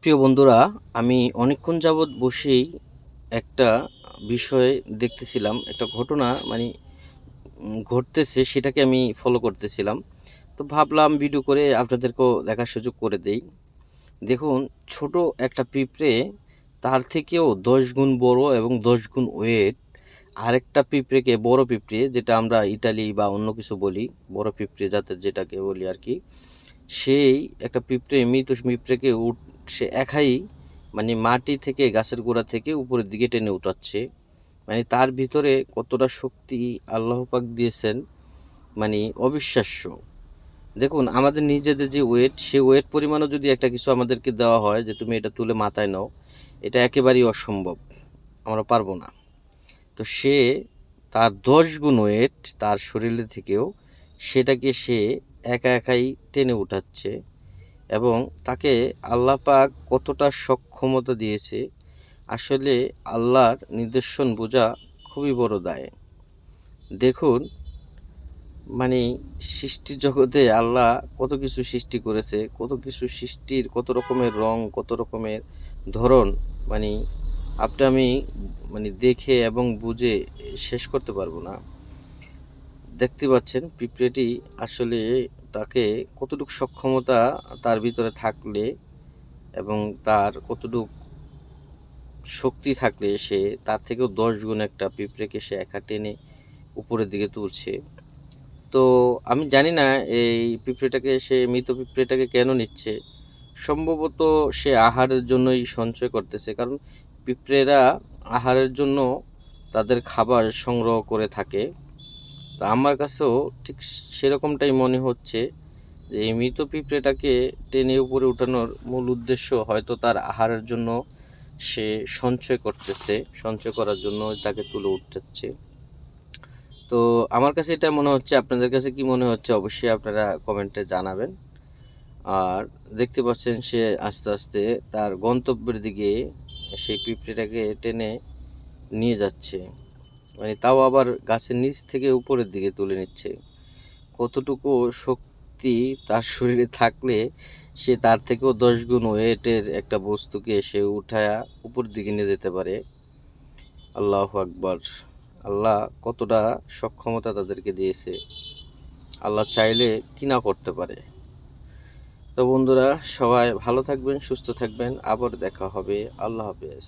প্রিয় বন্ধুরা, আমি অনেকক্ষণ যাবৎ বসেই একটা বিষয়ে দেখতেছিলাম, একটা ঘটনা মানে ঘটতেছে সেটাকে আমি ফলো করতেছিলাম। তো ভাবলাম ভিডিও করে আপনাদেরকেও দেখার সুযোগ করে দেই। দেখুন, ছোট একটা পিঁপড়ে তার থেকেও দশ গুণ বড় এবং দশ গুণ ওয়েট আরেকটা পিঁপড়েকে বড় পিঁপড়ে, যেটা আমরা ইটালি বা অন্য কিছু বলি, বড় পিঁপড়ে জাতের যেটাকে বলি আর কি, সেই একটা পিঁপড়ে, মৃত পিঁপড়েকে উঠ, সে একাই মানে মাটি থেকে, গাছের গোড়া থেকে উপরের দিকে টেনে উঠাচ্ছে। মানে তার ভিতরে কতটা শক্তি আল্লাহ পাক দিয়েছেন মানে অবিশ্বাস্য। দেখুন, আমাদের নিজেদের যে ওয়েট, সে ওয়েট পরিমাণও যদি একটা কিছু আমাদেরকে দেওয়া হয়, যে তুমি এটা তুলে মাথায় নাও, এটা একেবারেই অসম্ভব। আমরা পারব না। তো সে তার দশ গুণ ওয়েট তার শরীরে থেকেও সেটাকে সে একা একাই টেনে উঠাচ্ছে এবং তাকে আল্লাহ পাক কতটা সক্ষমতা দিয়েছে আসলে আল্লাহর নিদর্শন বোঝা খুবই বড় দায়। দেখুন মানে সৃষ্টি জগতে আল্লাহ কত কিছু সৃষ্টি করেছে, কত কিছু সৃষ্টির কত রকমের রং, কত রকমের ধরন মানে আপনি আমি মানে দেখে এবং বুঝে শেষ করতে পারব না। দেখতে পাচ্ছেন পিঁপড়েটি আসলে তাকে কতটুকু সক্ষমতা তার ভিতরে থাকলে এবং তার কতটুক শক্তি থাকলে সে তার থেকেও দশ গুণ একটা পিঁপড়েকে সে একা টেনে উপরের দিকে তুলছে। তো আমি জানি না এই পিঁপড়েটাকে সে মৃত পিঁপড়েটাকে কেন নিচ্ছে। সম্ভবত সে আহারের জন্যই সঞ্চয় করতেছে, কারণ পিঁপড়েরা আহারের জন্য তাদের খাবার সংগ্রহ করে থাকে। তো আমার কাছেও ঠিক সেরকমটাই মনে হচ্ছে যে, এই মৃত পিঁপড়েটাকে টেনে উপরে উঠানোর মূল উদ্দেশ্য হয়তো তার আহারের জন্য সে সঞ্চয় করতেছে, সঞ্চয় করার জন্য তাকে তুলে উঠাচ্ছে। তো আমার কাছে এটা মনে হচ্ছে। আপনাদের কাছে কি মনে হচ্ছে? অবশ্যই আপনারা কমেন্টে জানাবেন। আর দেখতে পাচ্ছেন সে আস্তে আস্তে তার গন্তব্যের দিকে সেই পিঁপড়েটাকে টেনে নিয়ে যাচ্ছে। মানে তাও আবার গাছের নিচ থেকে উপরের দিকে তুলে নিচ্ছে। কতটুকু শক্তি তার শরীরে থাকলে সে তার থেকেও দশ গুণ ওয়েটের একটা বস্তুকে সে উঠায়া উপর দিকে নিয়ে যেতে পারে। আল্লাহ আকবর। আল্লাহ কতটা সক্ষমতা তাদেরকে দিয়েছে। আল্লাহ চাইলে কি না করতে পারে। তো বন্ধুরা সবাই ভালো থাকবেন সুস্থ থাকবেন। আবার দেখা হবে। আল্লাহ হাফেজ।